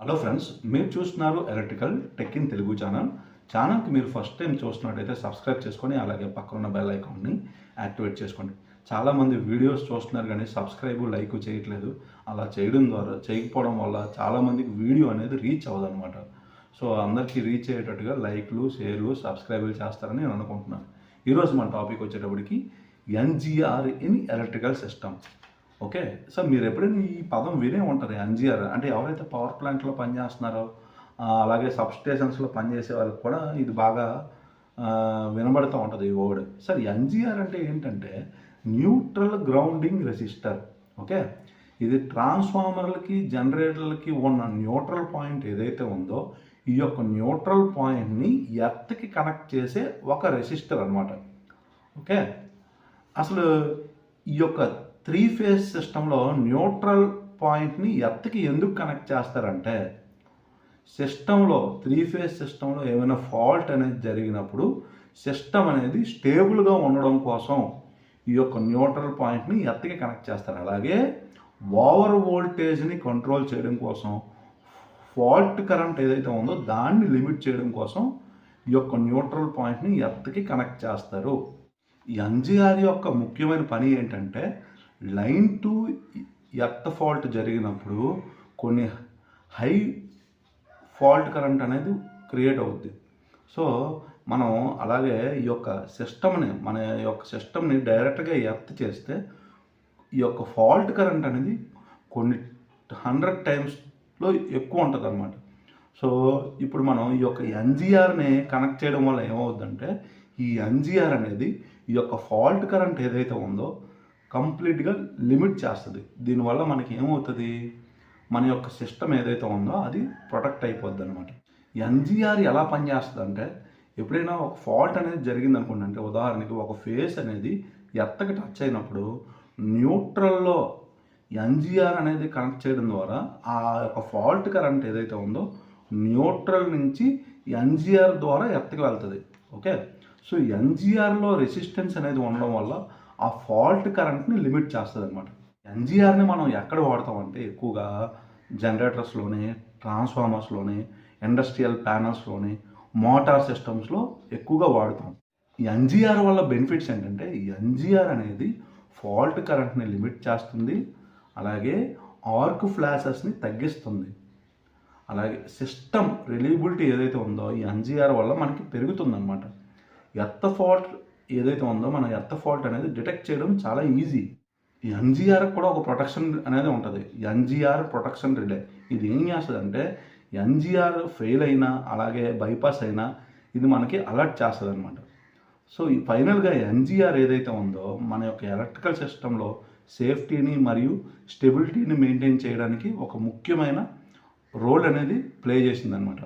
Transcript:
Hello friends మీరు చూస్తున్నారు electrical tech in Telugu channel ఛానల్కి మీరు ఫస్ట్ టైం చూస్తున్నట్టయితే సబ్స్క్రైబ్ చేసుకొని అలాగే పక్కన ఉన్న బెల్ ఐకాన్ని యాక్టివేట్ చేసుకోండి. చాలామంది వీడియోస్ చూస్తున్నారు కానీ సబ్స్క్రైబ్ లైక్ చేయట్లేదు. అలా చేయడం ద్వారా చేయకపోవడం వల్ల చాలామందికి వీడియో అనేది రీచ్ అవ్వదన్నమాట. సో అందరికీ రీచ్ అయ్యేటట్టుగా లైక్లు షేర్లు సబ్స్క్రైబులు చేస్తారని నేను అనుకుంటున్నాను. ఈరోజు మన టాపిక్ వచ్చేటప్పటికి NGR in electrical system okay. So మీరు ఎప్పుడైనా ఈ పదం వినే ఉంటారు ఎన్జిఆర్ అంటే ఎవరైతే పవర్ ప్లాంట్లో పనిచేస్తున్నారో అలాగే సబ్ స్టేషన్స్లో పనిచేసే వాళ్ళకి కూడా ఇది బాగా వినబడుతూ ఉంటుంది ఈ వర్డ్. సార్ ఎన్జిఆర్ అంటే ఏంటంటే న్యూట్రల్ గ్రౌండింగ్ రెసిస్టర్. ఓకే. ఇది ట్రాన్స్ఫార్మర్లకి జనరేటర్లకి ఉన్న న్యూట్రల్ పాయింట్ ఏదైతే ఉందో ఈ యొక్క న్యూట్రల్ పాయింట్ని ఎర్త్కి కనెక్ట్ చేసే ఒక రెసిస్టర్ అన్నమాట. ఓకే. అసలు ఈ యొక్క త్రీ ఫేజ్ సిస్టంలో న్యూట్రల్ పాయింట్ని ఎత్తకి ఎందుకు కనెక్ట్ చేస్తారంటే సిస్టంలో త్రీ ఫేజ్ సిస్టంలో ఏమైనా ఫాల్ట్ అనేది జరిగినప్పుడు సిస్టమ్ అనేది స్టేబుల్గా ఉండడం కోసం ఈ యొక్క న్యూట్రల్ పాయింట్ని ఎత్తకి కనెక్ట్ చేస్తారు. అలాగే ఓవర్ వోల్టేజ్ని కంట్రోల్ చేయడం కోసం ఫాల్ట్ కరెంట్ ఏదైతే ఉందో దాన్ని లిమిట్ చేయడం కోసం ఈ యొక్క న్యూట్రల్ పాయింట్ని ఎర్త్కి కనెక్ట్ చేస్తారు. ఎన్జీఆర్ ఎన్జిఆర్ యొక్క ముఖ్యమైన పని ఏంటంటే లైన్ టు ఎర్త్ ఫాల్ట్ జరిగినప్పుడు కొన్ని హై ఫాల్ట్ కరెంట్ అనేది క్రియేట్ అవుద్ది. సో మనం అలాగే ఈ యొక్క సిస్టమ్ని మన యొక్క సిస్టమ్ని డైరెక్ట్గా ఎర్త్ చేస్తే ఈ యొక్క ఫాల్ట్ కరెంట్ అనేది కొన్ని హండ్రెడ్ టైమ్స్లో ఎక్కువ ఉంటుంది అనమాట సో ఇప్పుడు మనం ఈ యొక్క ఎన్జిఆర్ని కనెక్ట్ చేయడం వల్ల ఏమవుద్దంటే ఈ ఎన్జిఆర్ అనేది ఈ యొక్క ఫాల్ట్ కరెంట్ ఏదైతే ఉందో కంప్లీట్గా లిమిట్ చేస్తుంది. దీనివల్ల మనకి ఏమవుతుంది? మన యొక్క సిస్టమ్ ఏదైతే ఉందో అది ప్రొటెక్ట్ అయిపోద్ది అనమాట ఎన్జిఆర్ ఎలా పనిచేస్తుంది అంటే ఎప్పుడైనా ఒక ఫాల్ట్ అనేది జరిగింది అనుకోండి అంటే ఉదాహరణకి ఒక ఫేస్ అనేది ఎత్తకి టచ్ అయినప్పుడు న్యూట్రల్లో ఎన్జిఆర్ అనేది కనెక్ట్ చేయడం ద్వారా ఆ యొక్క ఫాల్ట్ కరెంట్ ఏదైతే ఉందో న్యూట్రల్ నుంచి ఎన్జిఆర్ ద్వారా ఎత్తకి వెళ్తుంది. ఓకే? సో ఎన్జిఆర్లో రెసిస్టెన్స్ అనేది ఉండడం వల్ల ఆ ఫాల్ట్ కరెంట్ని లిమిట్ చేస్తుంది అనమాట ఎన్జిఆర్ని మనం ఎక్కడ వాడతామంటే ఎక్కువగా జనరేటర్స్లోనే ట్రాన్స్ఫార్మర్స్లోనే ఇండస్ట్రియల్ ప్యానల్స్లోనే మోటార్ సిస్టమ్స్లో ఎక్కువగా వాడుతాం. ఈ ఎన్జిఆర్ వల్ల బెనిఫిట్స్ ఏంటంటే ఎన్జిఆర్ అనేది ఫాల్ట్ కరెంట్ని లిమిట్ చేస్తుంది అలాగే ఆర్క్ ఫ్లాషెస్ని తగ్గిస్తుంది. అలాగే సిస్టమ్ రిలయబిలిటీ ఏదైతే ఉందో ఈ ఎన్జిఆర్ వల్ల మనకి పెరుగుతుందన్నమాట. ఎత్త ఫాల్ట్ ఏదైతే ఉందో మన ఎర్త్ ఫాల్ట్ అనేది డిటెక్ట్ చేయడం చాలా ఈజీ. ఈ ఎన్జిఆర్ కూడా ఒక ప్రొటెక్షన్ అనేది ఉంటుంది. NGR protection relay. ఇది ఏం చేస్తుంది అంటే ఎన్జిఆర్ ఫెయిల్ అయినా అలాగే బైపాస్ అయినా ఇది మనకి అలర్ట్ చేస్తుంది అనమాట సో ఈ ఫైనల్గా ఎన్జిఆర్ ఏదైతే ఉందో మన యొక్క ఎలక్ట్రికల్ సిస్టంలో సేఫ్టీని మరియు స్టెబిలిటీని మెయింటైన్ చేయడానికి ఒక ముఖ్యమైన రోల్ అనేది ప్లే చేసింది అనమాట